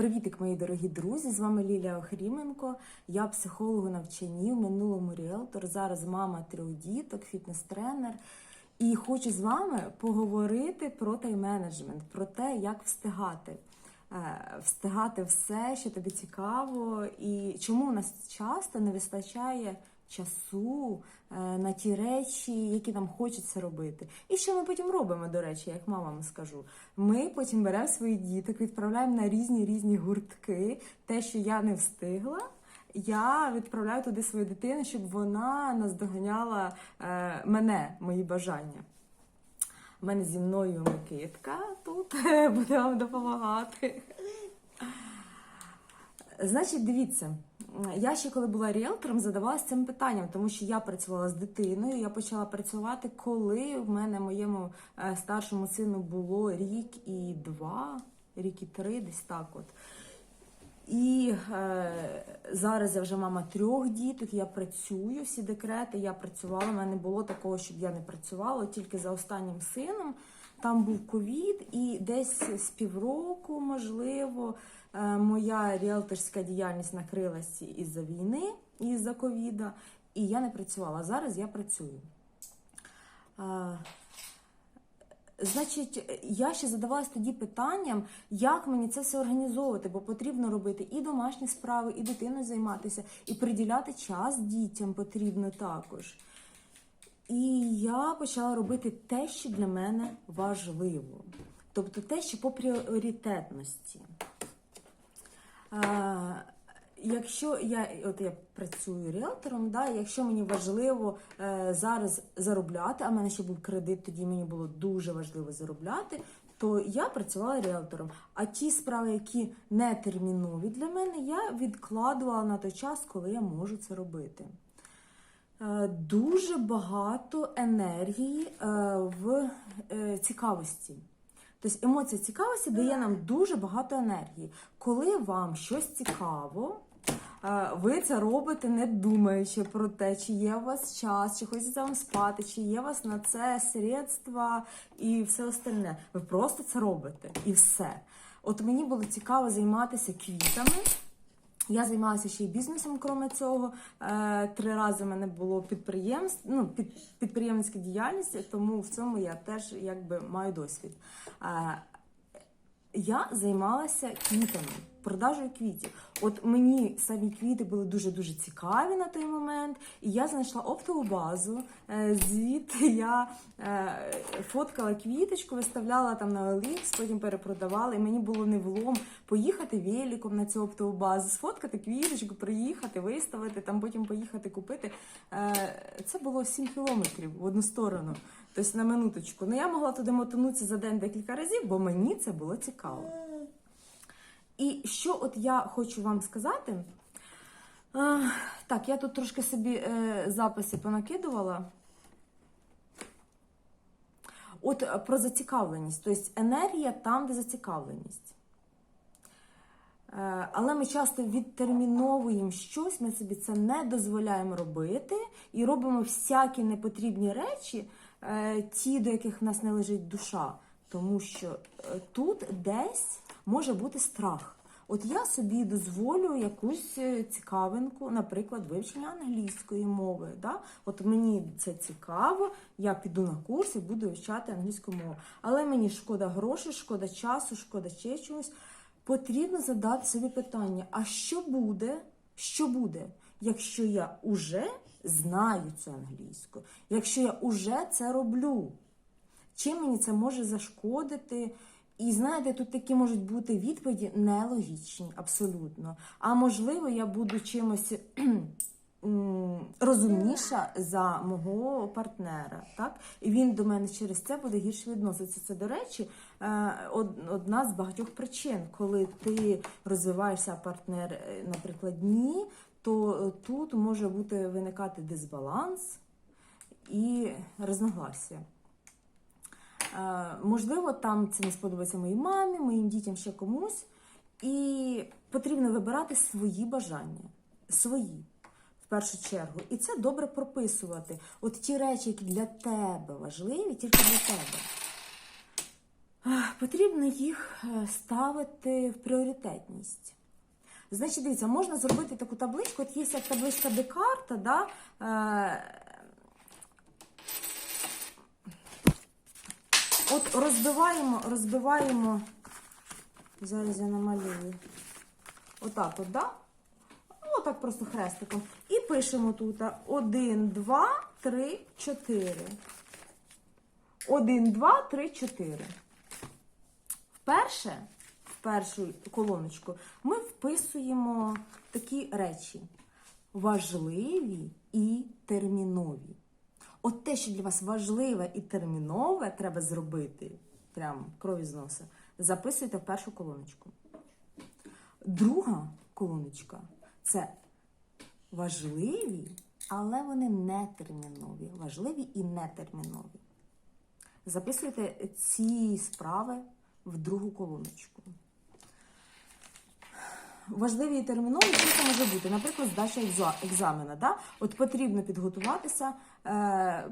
Привітик, мої дорогі друзі! З вами Лілія Охріменко. Я психолог у навчанні, в минулому ріелтор. Зараз мама трьох діток, фітнес-тренер. І хочу з вами поговорити про тайм-менеджмент, про те, як встигати. Е, Встигати все, що тобі цікаво, і чому у нас часто не вистачає часу е, на ті речі, які нам хочеться робити. І що ми потім робимо, до речі, як мамам скажу. Ми потім беремо своїх діток, відправляємо на різні різні гуртки. Те, що я не встигла, я відправляю туди свою дитину, щоб вона наздоганяла е, мене, мої бажання. У мене зі мною Микитка тут буде вам допомагати. Значить, дивіться, я ще коли була ріелтором, задавалася цим питанням, тому що я працювала з дитиною. Я почала працювати, коли в мене моєму е, старшому сину було рік і два, рік і три, десь так от. І е, зараз я вже мама трьох діток, я працюю всі декрети, я працювала. У мене було такого, щоб я не працювала, тільки за останнім сином. Там був ковід, і десь з півроку, можливо, моя ріелторська діяльність накрилася із-за війни, із-за ковіда, і я не працювала. Зараз я працюю. Е, Значить, я ще задавалась тоді питанням, як мені це все організовувати, бо потрібно робити і домашні справи, і дитиною займатися, і приділяти час дітям потрібно також. І я почала робити те, що для мене важливо. Тобто те, що по пріоритетності. Якщо я от я працюю ріелтором, да, якщо мені важливо е, зараз заробляти, а в мене ще був кредит, тоді мені було дуже важливо заробляти, то я працювала ріелтором. А ті справи, які не термінові для мене, я відкладувала на той час, коли я можу це робити. Е, дуже багато енергії е, в е, цікавості. Тобто емоція цікавості дає нам дуже багато енергії. Коли вам щось цікаво, е, ви це робите, не думаючи про те, чи є у вас час, чи хочеться вам спати, чи є у вас на це средства і все остальне. Ви просто це робите і все. От мені було цікаво займатися квітами. Я займалася ще й бізнесом, крім цього. Е, Три рази в мене було підприємств, ну, під, підприємницька діяльність, тому в цьому я теж якби маю досвід. Е, Я займалася квітами, продажею квітів. От мені самі квіти були дуже-дуже цікаві на той момент, і я знайшла оптову базу. е, Звідти я е, фоткала квіточку, виставляла там на OLX, потім перепродавала. І мені було не влом поїхати великом на цю оптову базу, сфоткати квіточку, приїхати, виставити, там потім поїхати купити. Е, Це було 7 кілометрів в одну сторону. Тобто на минуточку. Ну я могла туди мотанутися за день декілька разів, бо мені це було цікаво. І що от я хочу вам сказати. А, так, я тут трошки собі е, записи понакидувала. От е, про зацікавленість, тобто енергія там, де зацікавленість. Е, Але ми часто відтерміновуємо щось, ми собі це не дозволяємо робити і робимо всякі непотрібні речі, е, ті, до яких в нас не лежить душа. Тому що тут десь може бути страх. От я собі дозволю якусь е, цікавинку, наприклад, вивчення англійської мови. Да? От мені це цікаво, я піду на курс і буду вивчати англійську мову. Але мені шкода грошей, шкода часу, шкода ще чогось. Потрібно задати собі питання: а що буде? Що буде, якщо я уже знаю цю англійську, якщо я уже це роблю? Чим мені це може зашкодити? І знаєте, тут такі можуть бути відповіді нелогічні, абсолютно. А можливо, я буду чимось розумніша за мого партнера, так? І він до мене через це буде гірше відноситися. Це, до речі, е, одна з багатьох причин, коли ти розвиваєшся, а партнер, е, наприклад, ні, то е, тут може бути виникати дисбаланс і розногласія. Е, Можливо, там це не сподобається моїй мамі, моїм дітям ще комусь. І потрібно вибирати свої бажання, свої в першу чергу. І це добре прописувати. От ті речі, які для тебе важливі, тільки для тебе. Потрібно їх е, ставити в пріоритетність. Значить, дивіться, можна зробити таку табличку. От є як табличка Декарта, да? От розбиваємо, розбиваємо. Зараз я намалюю. Отак от, да? Отак просто хрестиком. І пишемо тут 1, 2, 3, 4. 1, 2, 3, 4. Вперше, в першу колоночку, ми вписуємо такі речі: важливі і термінові. Те, що для вас важливе і термінове, треба зробити, прям крові з носа, записуйте в першу колоночку. Друга колоночка це важливі, але вони не термінові. Важливі і не термінові. Записуйте ці справи в другу колоночку. Важливі і термінові, що це може бути? Наприклад, здача екзамена. Да? От потрібно підготуватися,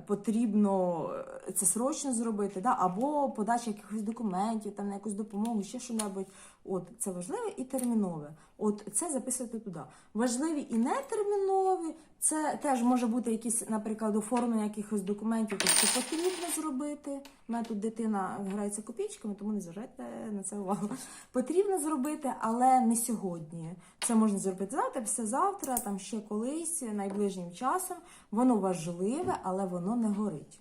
потрібно е, це срочно зробити, да? або подача якихось документів, там, на якусь допомогу, ще що-небудь. От це важливе і термінове. От це записуйте туди. Важливі і нетермінові, це теж може бути якісь, наприклад, оформлення якихось документів, що потрібно зробити. У мене тут дитина грається копійками, тому не зважайте на це увагу. Потрібно зробити, але не сьогодні. Це можна зробити завтра, післязавтра, там ще колись, найближчим часом. Воно важливе, але воно не горить.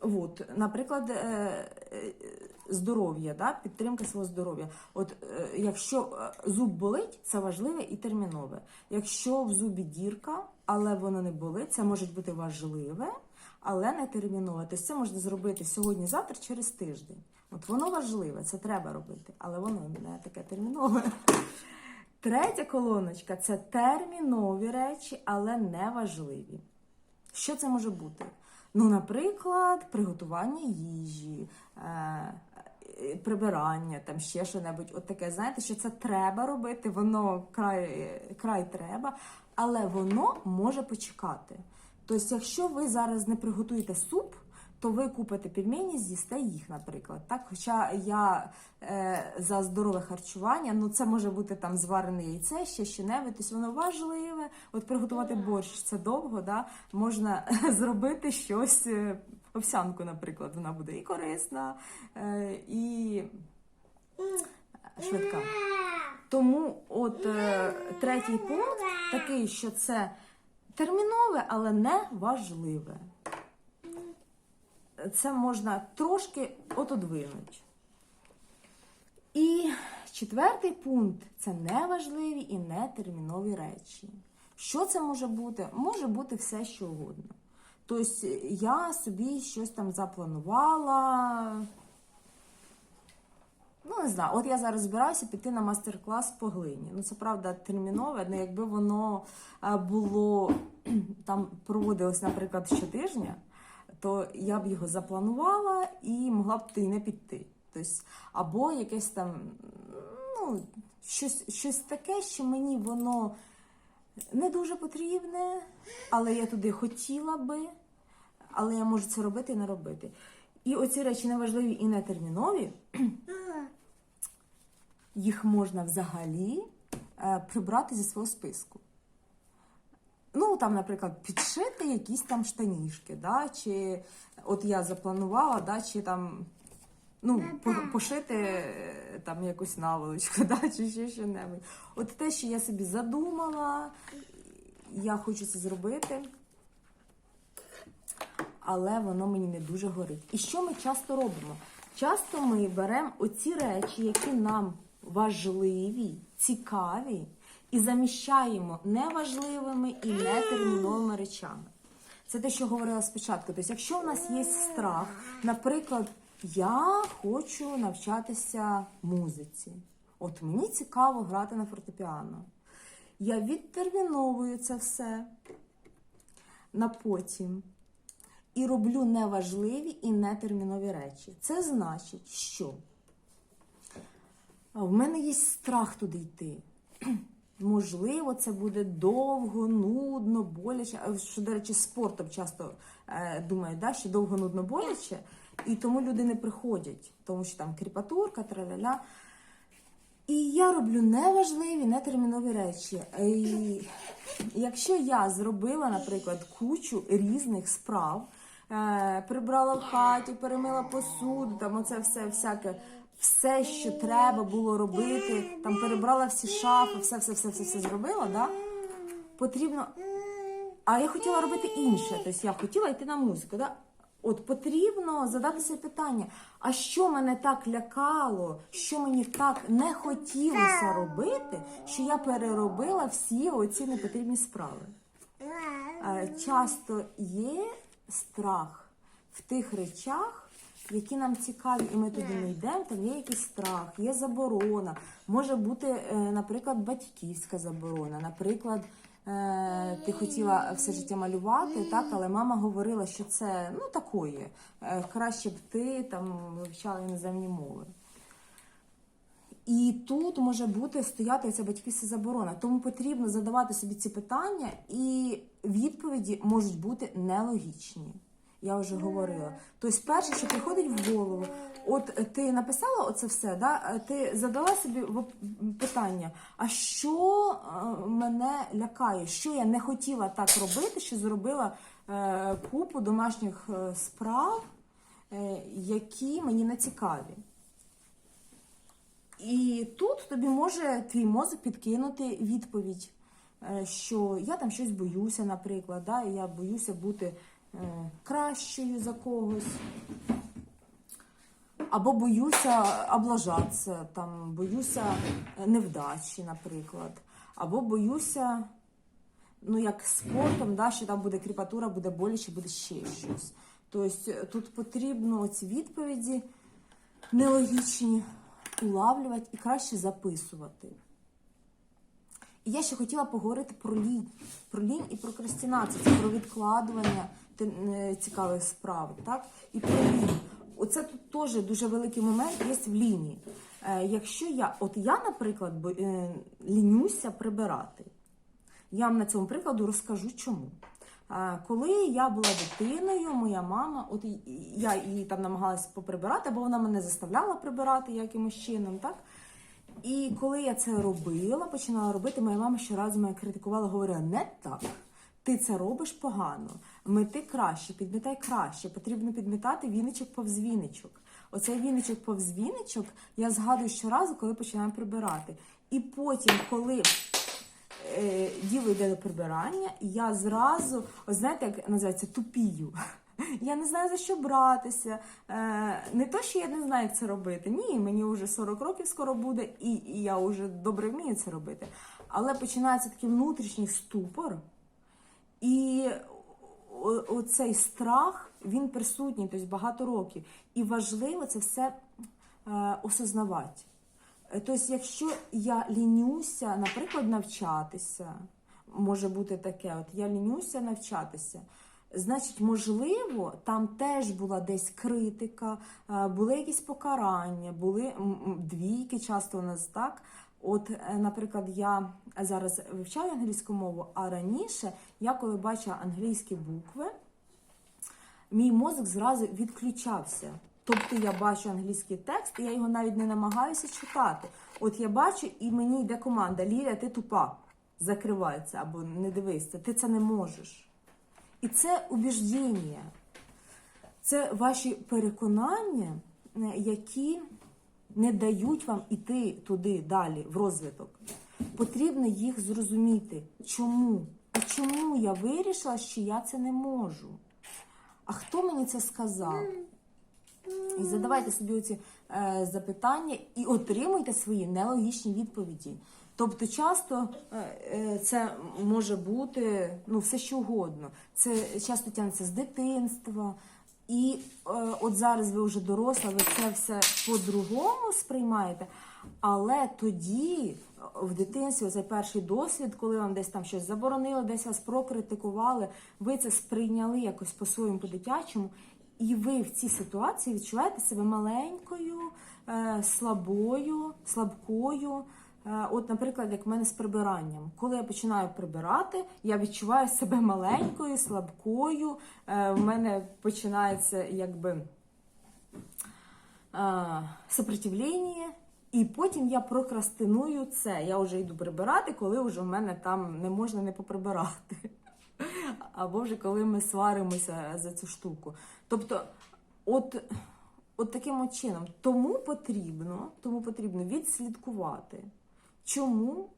От, наприклад, е, е, здоров'я, да? підтримка свого здоров'я. От е, якщо зуб болить, це важливе і термінове. Якщо в зубі дірка, але воно не болить, це може бути важливе, але не термінове. Тобто це можна зробити сьогодні, завтра, через тиждень. От воно важливе, це треба робити, але воно не таке термінове. Третя колоночка це термінові речі, але не важливі. Що це може бути? Ну, наприклад, приготування їжі, е, прибирання, там ще що-небудь. От таке, знаєте, що це треба робити, воно край, край треба, але воно може почекати. Тобто, якщо ви зараз не приготуєте суп, то ви купите пельмені, з'їсте їх, наприклад. Так? Хоча я е, за здорове харчування, ну це може бути там зварене яйце, ще що-небудь, тобто воно важливе. От приготувати борщ це довго, да? можна зробити щось, е, овсянку, наприклад, вона буде і корисна, е, і швидка. Тому от е, третій пункт такий, що це термінове, але не важливе. Це можна трошки отодвинути. І четвертий пункт це неважливі і нетермінові речі. Що це може бути? Може бути все, що угодно. Тобто я собі щось там запланувала. Ну, не знаю, от я зараз збираюся піти на мастер-клас по глині. Ну, це правда термінове, але якби воно е, було там проводилось, наприклад, щотижня, то я б його запланувала і могла б туди не піти. Тобто, або якесь там, ну, щось, щось таке, що мені воно не дуже потрібне, але я туди хотіла би, але я можу це робити і не робити. І оці речі неважливі і нетермінові, їх можна взагалі е, прибрати зі свого списку. Ну, там, наприклад, підшити якісь там штанішки, да? чи от я запланувала, да? чи там ну, по- пошити е, там якусь наволочку, да? чи ще що-небудь. От те, що я собі задумала, я хочу це зробити, але воно мені не дуже горить. І що ми часто робимо? Часто ми беремо оці речі, які нам важливі, цікаві, і заміщаємо неважливими і нетерміновими речами. Це те, що говорила спочатку. Тобто, якщо в нас є страх, наприклад, я хочу навчатися музиці. От мені цікаво грати на фортепіано. Я відтерміновую це все на потім і роблю неважливі і нетермінові речі. Це значить, що в мене є страх туди йти. Можливо, це буде довго, нудно, боляче. Що, до речі, спортом часто е, думають, да, що довго, нудно, боляче, і тому люди не приходять, тому що там кріпатурка, траля-ля. І я роблю неважливі, нетермінові речі. І якщо я зробила, наприклад, кучу різних справ, е, прибрала в хаті, перемила посуду, там оце все всяке, все, що треба було робити, там перебрала всі шафи, все, все, все, все, все зробила, да? потрібно. А я хотіла робити інше. Тобто я хотіла йти на музику. Да? От потрібно задатися питання, а що мене так лякало, що мені так не хотілося робити, що я переробила всі оці непотрібні справи. Е, Часто є страх в тих речах, які нам цікаві, і ми туди не йдемо, там є якийсь страх, є заборона. Може бути, е, наприклад, батьківська заборона. Наприклад, е, ти хотіла все життя малювати, так, але мама говорила, що це ну такої. е, Краще б ти там вивчала іноземні мови. І тут може бути стояти ця батьківська заборона. Тому потрібно задавати собі ці питання, і відповіді можуть бути нелогічні. Я вже говорила. Тобто, перше, що приходить в голову, от ти написала оце все, да? ти задала собі питання: а що е, мене лякає? Що я не хотіла так робити, що зробила е, купу домашніх е, справ, які мені не цікаві. І тут тобі може твій мозок підкинути відповідь, що я там щось боюся, наприклад, да, і я боюся бути кращою за когось. Або боюся облажатися, там, боюся е, невдачі, наприклад. Або боюся, ну як спортом, да, що там буде кріпатура, буде боляче, буде ще щось. Тобто е, тут потрібно ці відповіді нелогічні улавлювати і краще записувати. І я ще хотіла поговорити про лінь, про лінь і прокрастинацію, про відкладування е, цікавих справ, так? І. Оце тут теж дуже великий момент є в лінії. Е, якщо я, от я, наприклад, е, лінюся прибирати, я вам на цьому прикладу розкажу чому. Коли я була дитиною, моя мама, от я її там намагалася поприбирати, бо вона мене заставляла прибирати якимось чином, так? І коли я це робила, починала робити, моя мама щоразу мене критикувала, говорила, не так. Ти це робиш погано, мети краще, підмітай краще, потрібно підмітати віничок повз віничок. Оцей віничок повз віничок я згадую щоразу, коли починаю прибирати. І потім, коли е, діло йде до прибирання, я зразу, ось знаєте, як називається тупію. Я не знаю за що братися. Е, не то, що я не знаю, як це робити. Ні, мені вже 40 років скоро буде, і, і я вже добре вмію це робити. Але починається такий внутрішній ступор, і оцей страх він присутній, тобто багато років. І важливо це все е, осознавати. Тобто, якщо я лінюся, наприклад, навчатися, може бути таке, от я лінюся навчатися. Значить, можливо, там теж була десь критика, е, були якісь покарання, були двійки, часто у нас так. От, е, наприклад, я зараз вивчаю англійську мову, а раніше я коли бачила англійські букви, мій мозок зразу відключався. Тобто я бачу англійський текст, і я його навіть не намагаюся читати. От я бачу, і мені йде команда Ліля, ти тупа, закривається або не дивися, ти це не можеш. І це убіждіння, це ваші переконання, е, які не дають вам іти туди далі, в розвиток. Потрібно їх зрозуміти. Чому? А чому я вирішила, що я це не можу? А хто мені це сказав? І задавайте собі оці е, запитання і отримуйте свої нелогічні відповіді. Тобто, часто е, е, це може бути ну, все що угодно. Це часто тягнеться з дитинства. І е, от зараз ви вже доросла, ви це все по-другому сприймаєте. Але тоді, е, в дитинстві, цей перший досвід, коли вам десь там щось заборонили, десь вас прокритикували, ви це сприйняли якось по-своєму, по-дитячому, і ви в цій ситуації відчуваєте себе маленькою, е, слабою, слабкою, От, наприклад, як в мене з прибиранням. Коли я починаю прибирати, я відчуваю себе маленькою, слабкою. Е, В мене починається якби е, сопротивлення, і потім я прокрастиную це. Я вже йду прибирати, коли вже в мене там не можна не поприбирати. Або вже коли ми сваримося за цю штуку. Тобто, от, от таким чином. Тому потрібно, тому потрібно відслідкувати, чому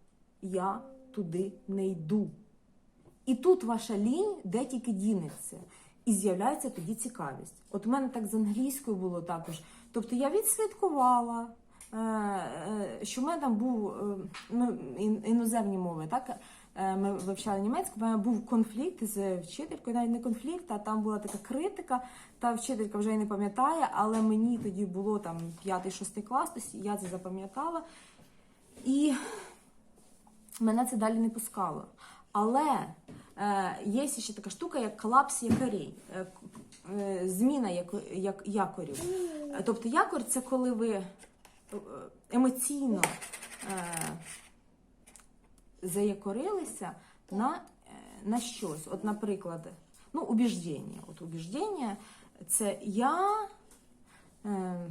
я туди не йду. І тут ваша лінь де тільки дінеться. І з'являється тоді цікавість. От у мене так з англійською було також. Тобто я відслідкувала, е, е, що в мене там був е, ну, іноземні мови, так? Ми вивчали німецьку, в мене був конфлікт з вчителькою, навіть не конфлікт, а там була така критика. Та вчителька вже й не пам'ятає, але мені тоді було там 5-6 клас, я це запам'ятала. І мене це далі не пускало. Але е, є ще така штука, як колапс якорей, е, е, зміна як, як, якорів. Тобто якор це коли ви е, емоційно е, заякорилися на, е, на щось. От, наприклад, ну, убіждення. От убіждення це я. Е,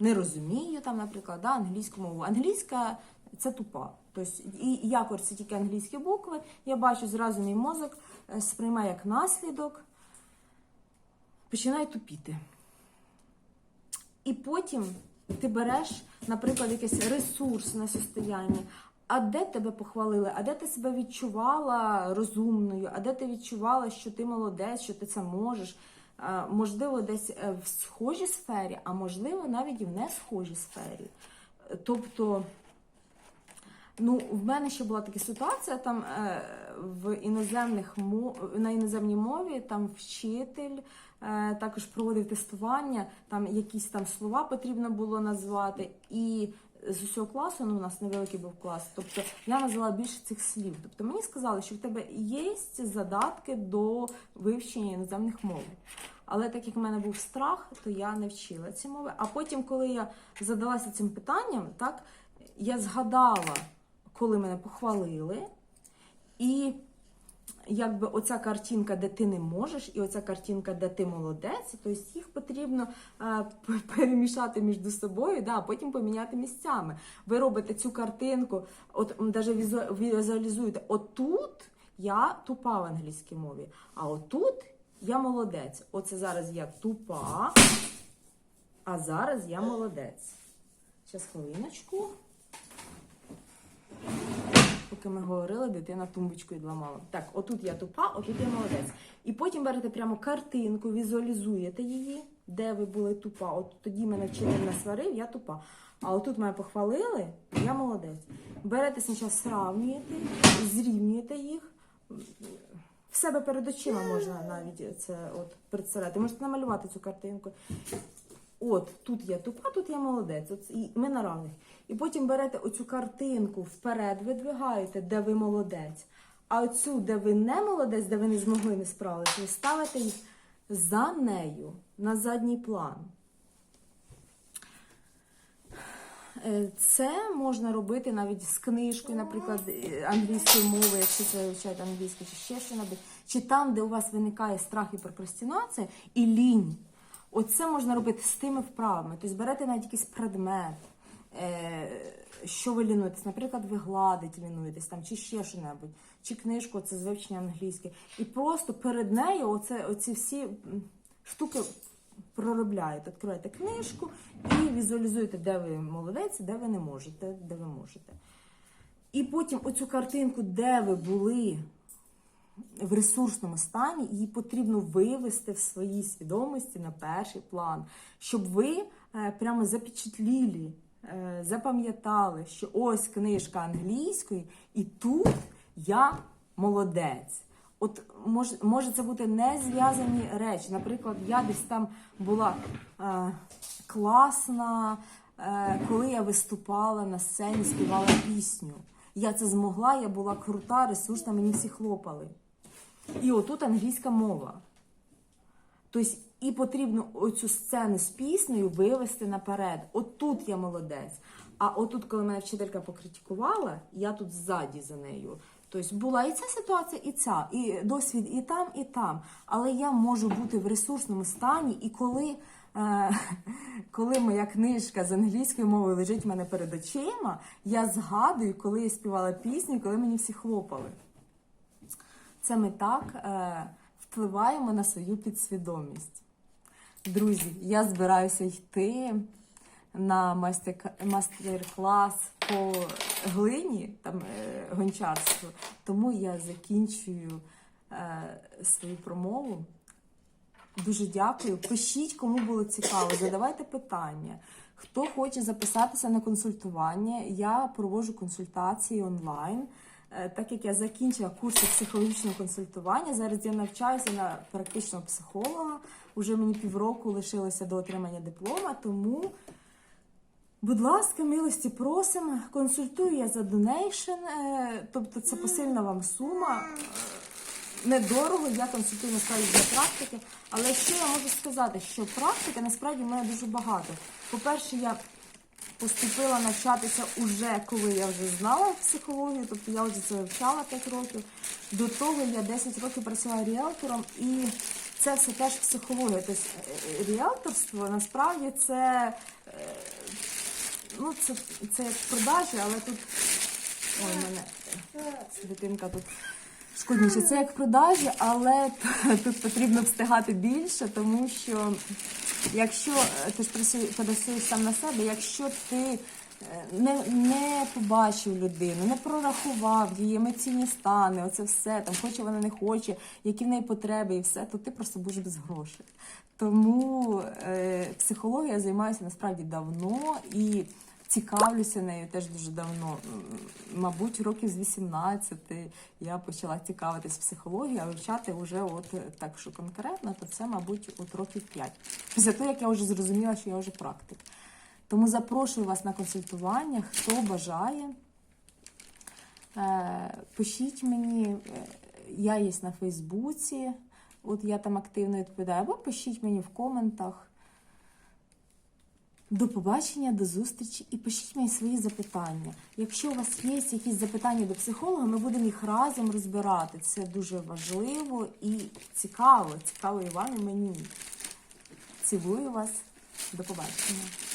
не розумію там, наприклад, да, англійську мову. Англійська це тупа. Тобто і якор це тільки англійські букви. Я бачу зразу мій мозок е, сприймає як наслідок, починає тупіти. І потім ти береш, наприклад, якесь ресурсне состояння. А де тебе похвалили? А де ти себе відчувала розумною? А де ти відчувала, що ти молодець, що ти це можеш? Можливо, десь е, в схожій сфері, а можливо, навіть і в не схожій сфері. Тобто, ну, в мене ще була така ситуація там е, в іноземних на іноземній мові, там вчитель е, також проводив тестування, там якісь там слова потрібно було назвати. І з усього класу, ну у нас невеликий був клас, тобто я назвала більше цих слів. Тобто мені сказали, що в тебе є задатки до вивчення іноземних мов. Але так як в мене був страх, то я не вчила ці мови. А потім, коли я задалася цим питанням, так я згадала, коли мене похвалили, і якби оця картинка, де ти не можеш, і оця картинка, де ти молодець, тобто їх потрібно е, перемішати між собою, да, а потім поміняти місцями. Ви робите цю картинку, от навіть візуалізуєте, отут я тупа в англійській мові, а отут я молодець. Оце зараз я тупа, а зараз я молодець. Зараз хвилиночку. Поки ми говорили, дитина тумбочку відламала. Так, отут я тупа, отут я молодець. І потім берете прямо картинку, візуалізуєте її, де ви були тупа. От тоді мене вчитель насварив, я тупа. А отут мене похвалили, я молодець. Берете спочатку, сравнюєте, зрівнюєте їх. В себе перед очима можна навіть це от представляти. Можете намалювати цю картинку. От, тут я тупа, тут я молодець. От, і ми на равних. І потім берете оцю картинку вперед, видвигаєте, де ви молодець. А оцю, де ви не молодець, де ви не змогли не справитися, ви ставите їх за нею на задній план. Е, Це можна робити навіть з книжкою, наприклад, е, англійської мови, якщо це вивчаєте англійську, чи ще що-небудь, чи там, де у вас виникає страх і прокрастинація, і лінь. Оце можна робити з тими вправами. Тобто берете навіть якийсь предмет, е, що ви лінуєтесь, наприклад, ви гладите лінуєтесь там, чи ще що-небудь, чи книжку, це з вивчення англійської. І просто перед нею оце, оці всі штуки проробляєте. Відкриваєте книжку і візуалізуєте, де ви молодець, де ви не можете, де ви можете. І потім оцю картинку, де ви були в ресурсному стані, її потрібно вивести в своїй свідомості на перший план, щоб ви е, прямо запечатліли, е, запам'ятали, що ось книжка англійської, і тут я молодець. От може, може це бути не зв'язані речі. Наприклад, я десь там була е, класна, е, коли я виступала на сцені, співала пісню. Я це змогла, я була крута, ресурсна, мені всі хлопали. І отут англійська мова. Тобто І потрібно оцю сцену з піснею вивести наперед. Отут я молодець. А отут, коли мене вчителька покритикувала, я тут ззаді за нею. Тобто була і ця ситуація, і ця, і досвід і там, і там. Але я можу бути в ресурсному стані, і коли, е, коли моя книжка з англійської мови лежить в мене перед очима, я згадую, коли я співала пісню, коли мені всі хлопали. Це ми так е, впливаємо на свою підсвідомість. Друзі, я збираюся йти на майстер-клас по глині, там е, гончарству, тому я закінчую е, свою промову. Дуже дякую. Пишіть, кому було цікаво, задавайте питання. Хто хоче записатися на консультування, я проводжу консультації онлайн. Е, Так як я закінчила курси психологічного консультування, зараз я навчаюся на практичного психолога. Уже мені півроку лишилося до отримання диплома, тому, будь ласка, милості просимо. Консультую я за донейшн, е, тобто це посильна вам сума. Недорого, я консультую насправді для практики. Але що я можу сказати, що практики насправді мене дуже багато. По-перше, я поступила навчатися уже, коли я вже знала психологію, тобто я вже це вивчала 5 років. До того я 10 років працювала ріелтором, і це все теж психологія. Тобто е, ріелторство насправді це, е, ну, це, це як продажі, але тут ой, мене е, дитинка тут шкодніше. Це як продажі, але тут потрібно встигати більше, тому що якщо е, ти ж працюєш, сам на себе, якщо ти е, не, не побачив людину, не прорахував її емоційні стани, оце все, там хоче вона не хоче, які в неї потреби і все, то ти просто будеш без грошей. Тому е, психологія займаюся насправді давно і цікавлюся нею теж дуже давно. Мабуть, років з 18 я почала цікавитись психологією, а вивчати вже от е, так, що конкретно, то це, мабуть, от років 5. Після того, як я вже зрозуміла, що я вже практик. Тому запрошую вас на консультування, хто бажає. Е, Пишіть мені, е, я є на Фейсбуці, от я там активно відповідаю, або пишіть мені в коментах. До побачення, до зустрічі і пишіть мені свої запитання. Якщо у вас є якісь запитання до психолога, ми будемо їх разом розбирати. Це дуже важливо і цікаво. Цікаво і вам, і мені. Цілую вас. До побачення.